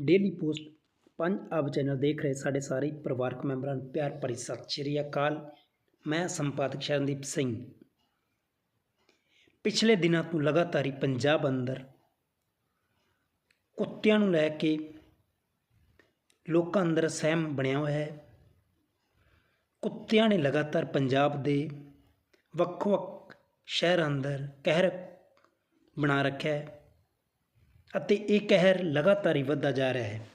Daily post ਪੰਜ ਅਬ channel ਦੇਖ ਰਹੇ ਸਾਡੇ ਸਾਰੇ ਪਰਿਵਾਰਕ ਮੈਂਬਰਾਂ ਨੂੰ ਪਿਆਰ ਭਰੀ ਸਤਿ ਸ਼੍ਰੀ ਅਕਾਲ। ਮੈਂ ਸੰਪਾਦਕ ਸ਼ਰਨਦੀਪ ਸਿੰਘ। ਪਿਛਲੇ ਦਿਨਾਂ ਤੋਂ ਲਗਾਤਾਰ ਹੀ ਪੰਜਾਬ ਅੰਦਰ ਕੁੱਤਿਆਂ ਨੂੰ ਲੈ ਕੇ ਲੋਕਾਂ ਅੰਦਰ ਸਹਿਮ ਬਣਿਆ ਹੋਇਆ ਹੈ। ਕੁੱਤਿਆਂ ਨੇ ਲਗਾਤਾਰ ਪੰਜਾਬ ਦੇ ਵੱਖ-ਵੱਖ ਸ਼ਹਿਰਾਂ ਅੰਦਰ ਕਹਿਰ ਬਣਾ ਰੱਖਿਆ ਹੈ। ਅਤੇ ਇਹ ਕਹਿਰ ਲਗਾਤਾਰ ਹੀ ਵੱਧਦਾ ਜਾ ਰਿਹਾ ਹੈ।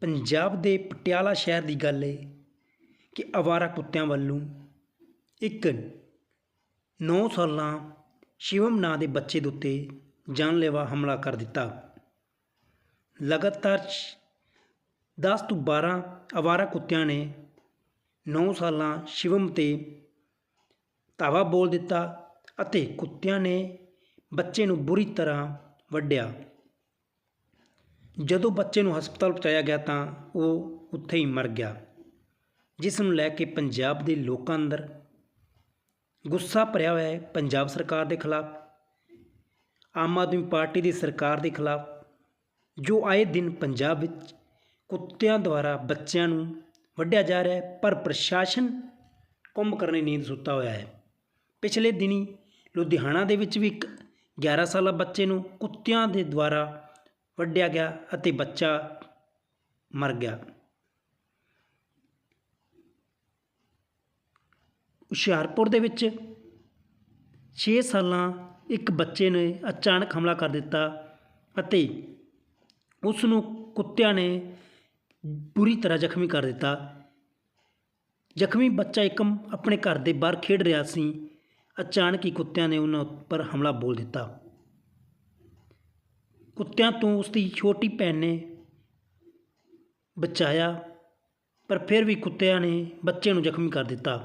ਪੰਜਾਬ ਦੇ ਪਟਿਆਲਾ ਸ਼ਹਿਰ ਦੀ ਗੱਲ ਹੈ ਕਿ ਅਵਾਰਾ ਕੁੱਤਿਆਂ ਵੱਲੋਂ ਇੱਕ 9 ਸਾਲਾਂ ਸ਼ਿਵਮ ਨਾਂ ਦੇ ਬੱਚੇ ਦੇ ਉੱਤੇ ਜਾਨਲੇਵਾ ਹਮਲਾ ਕਰ ਦਿੱਤਾ। ਲਗਾਤਾਰ 10 ਤੋਂ 12 ਅਵਾਰਾ ਕੁੱਤਿਆਂ ਨੇ 9 ਸਾਲਾਂ ਸ਼ਿਵਮ ਤੇ ਧਾਵਾ ਬੋਲ ਦਿੱਤਾ ਅਤੇ ਕੁੱਤਿਆਂ ਨੇ ਬੱਚੇ ਨੂੰ ਬੁਰੀ ਤਰ੍ਹਾਂ ਵੱਢਿਆ। ਜਦੋਂ ਬੱਚੇ ਨੂੰ ਹਸਪਤਾਲ ਪਹੁੰਚਾਇਆ ਗਿਆ ਤਾਂ ਉਹ ਉੱਥੇ ਹੀ ਮਰ ਗਿਆ, ਜਿਸ ਨੂੰ ਲੈ ਕੇ ਪੰਜਾਬ ਦੇ ਲੋਕਾਂ ਅੰਦਰ ਗੁੱਸਾ ਭਰਿਆ ਹੋਇਆ ਹੈ ਪੰਜਾਬ ਸਰਕਾਰ ਦੇ ਖਿਲਾਫ, ਆਮ ਆਦਮੀ ਪਾਰਟੀ ਦੀ ਸਰਕਾਰ ਦੇ ਖਿਲਾਫ, ਜੋ ਆਏ ਦਿਨ ਪੰਜਾਬ ਵਿੱਚ ਕੁੱਤਿਆਂ ਦੁਆਰਾ ਬੱਚਿਆਂ ਨੂੰ ਵੱਢਿਆ ਜਾ ਰਿਹਾ ਹੈ, ਪਰ ਪ੍ਰਸ਼ਾਸਨ ਕੁੰਭ ਕਰਨੀ ਨੀਂਦ ਸੁੱਤਾ ਹੋਇਆ ਹੈ। ਪਿਛਲੇ ਦਿਨੀ ਲੁਧਿਆਣਾ ਦੇ ਵਿੱਚ ਵੀ ਇੱਕ 11 ਸਾਲਾ ਬੱਚੇ ਨੂੰ ਕੁੱਤਿਆਂ ਦੇ ਦੁਆਰਾ ਵੱਢਿਆ ਗਿਆ ਅਤੇ ਬੱਚਾ ਮਰ ਗਿਆ। ਹੁਸ਼ਿਆਰਪੁਰ ਦੇ ਵਿੱਚ 6 ਸਾਲਾਂ ਇੱਕ ਬੱਚੇ ਨੇ ਅਚਾਨਕ ਹਮਲਾ ਕਰ ਦਿੱਤਾ ਅਤੇ ਉਸ ਨੂੰ ਕੁੱਤਿਆਂ ਨੇ ਬੁਰੀ ਤਰ੍ਹਾਂ ਜ਼ਖਮੀ ਕਰ ਦਿੱਤਾ। ਜ਼ਖਮੀ ਬੱਚਾ ਇੱਕਮ ਆਪਣੇ ਘਰ ਦੇ ਬਾਹਰ ਖੇਡ ਰਿਹਾ ਸੀ। ਅਚਾਨਕ ਹੀ ਕੁੱਤਿਆਂ ਨੇ ਉਹਨਾਂ ਉੱਪਰ ਹਮਲਾ ਬੋਲ ਦਿੱਤਾ। ਕੁੱਤਿਆਂ ਤੋਂ ਉਸ ਦੀ ਛੋਟੀ ਭੈਣ ਨੇ ਬਚਾਇਆ, ਪਰ ਫਿਰ ਵੀ ਕੁੱਤਿਆਂ ਨੇ ਬੱਚੇ ਨੂੰ ਜ਼ਖਮੀ ਕਰ ਦਿੱਤਾ।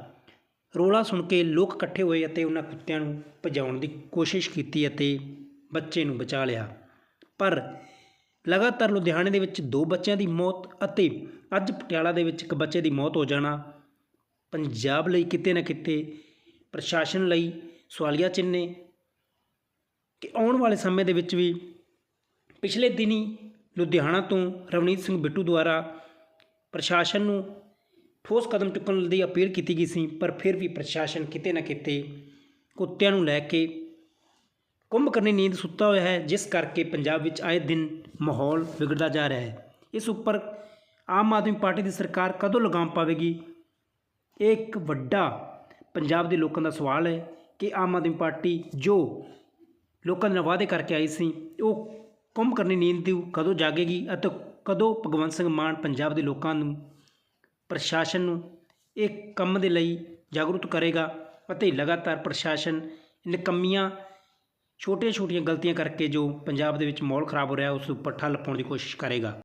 ਰੋਲਾ ਸੁਣ ਕੇ ਲੋਕ ਇਕੱਠੇ ਹੋਏ ਅਤੇ ਉਹਨਾਂ ਕੁੱਤਿਆਂ ਨੂੰ ਭਜਾਉਣ ਦੀ ਕੋਸ਼ਿਸ਼ ਕੀਤੀ ਅਤੇ ਬੱਚੇ ਨੂੰ ਬਚਾ ਲਿਆ। ਪਰ ਲਗਾਤਾਰ ਲੁਧਿਆਣੇ ਦੇ ਵਿੱਚ ਦੋ ਬੱਚਿਆਂ ਦੀ ਮੌਤ ਅਤੇ ਅੱਜ ਪਟਿਆਲਾ ਦੇ ਵਿੱਚ ਇੱਕ ਬੱਚੇ ਦੀ ਮੌਤ ਹੋ ਜਾਣਾ, ਪੰਜਾਬ ਲਈ ਕਿਤੇ ਨਾ ਕਿਤੇ ਪ੍ਰਸ਼ਾਸਨ ਲਈ ਸਵਾਲੀਆ ਚਿੰਨ੍ਹ ਨੇ ਕਿ ਆਉਣ ਵਾਲੇ ਸਮੇਂ ਦੇ ਵਿੱਚ ਵੀ ਪਿਛਲੇ ਦਿਨੀ ਲੁਧਿਆਣਾ ਤੋਂ ਰਵਨੀਤ ਸਿੰਘ ਬਿੱਟੂ ਦੁਆਰਾ ਪ੍ਰਸ਼ਾਸਨ ਨੂੰ ਠੋਸ ਕਦਮ ਚੁੱਕਣ ਦੀ ਅਪੀਲ ਕੀਤੀ ਗਈ ਸੀ, ਪਰ ਫਿਰ ਵੀ ਪ੍ਰਸ਼ਾਸਨ ਕਿਤੇ ਨਾ ਕਿਤੇ ਕੁੱਤਿਆਂ ਨੂੰ ਲੈ ਕੇ ਕੁੰਭ ਕਰਨੀ ਨੀਂਦ ਸੁੱਤਾ ਹੋਇਆ ਹੈ, ਜਿਸ ਕਰਕੇ ਪੰਜਾਬ ਵਿੱਚ ਆਏ ਦਿਨ ਮਾਹੌਲ ਵਿਗੜਦਾ ਜਾ ਰਿਹਾ ਹੈ। ਇਸ ਉੱਪਰ ਆਮ ਆਦਮੀ ਪਾਰਟੀ ਦੀ ਸਰਕਾਰ ਕਦੋਂ ਲਗਾਮ ਪਾਵੇਗੀ? ਇਹ ਇੱਕ ਵੱਡਾ ਪੰਜਾਬ ਦੇ ਲੋਕਾਂ ਦਾ ਸਵਾਲ ਹੈ ਕਿ ਆਮ ਆਦਮੀ ਪਾਰਟੀ ਜੋ ਲੋਕਾਂ ਦੇ ਨਾਲ ਵਾਅਦੇ ਕਰਕੇ ਆਈ ਸੀ, ਉਹ ਕੰਮ ਕਰਨੀ ਨੀਂਦ ਦੀ ਕਦੋਂ ਜਾਗੇਗੀ ਅਤੇ ਕਦੋਂ ਭਗਵੰਤ ਸਿੰਘ ਮਾਨ ਪੰਜਾਬ ਦੇ ਲੋਕਾਂ ਨੂੰ, ਪ੍ਰਸ਼ਾਸਨ ਨੂੰ ਇਹ ਕੰਮ ਦੇ ਲਈ ਜਾਗਰੂਕ ਕਰੇਗਾ ਅਤੇ ਲਗਾਤਾਰ ਪ੍ਰਸ਼ਾਸਨ ਨਿਕੰਮੀਆਂ ਛੋਟੀਆਂ ਛੋਟੀਆਂ ਗਲਤੀਆਂ ਕਰਕੇ ਜੋ ਪੰਜਾਬ ਦੇ ਵਿੱਚ ਮਾਹੌਲ ਖਰਾਬ ਹੋ ਰਿਹਾ, ਉਸ ਉੱਪਰ ਠੱਲ ਪਾਉਣ ਦੀ ਕੋਸ਼ਿਸ਼ ਕਰੇਗਾ।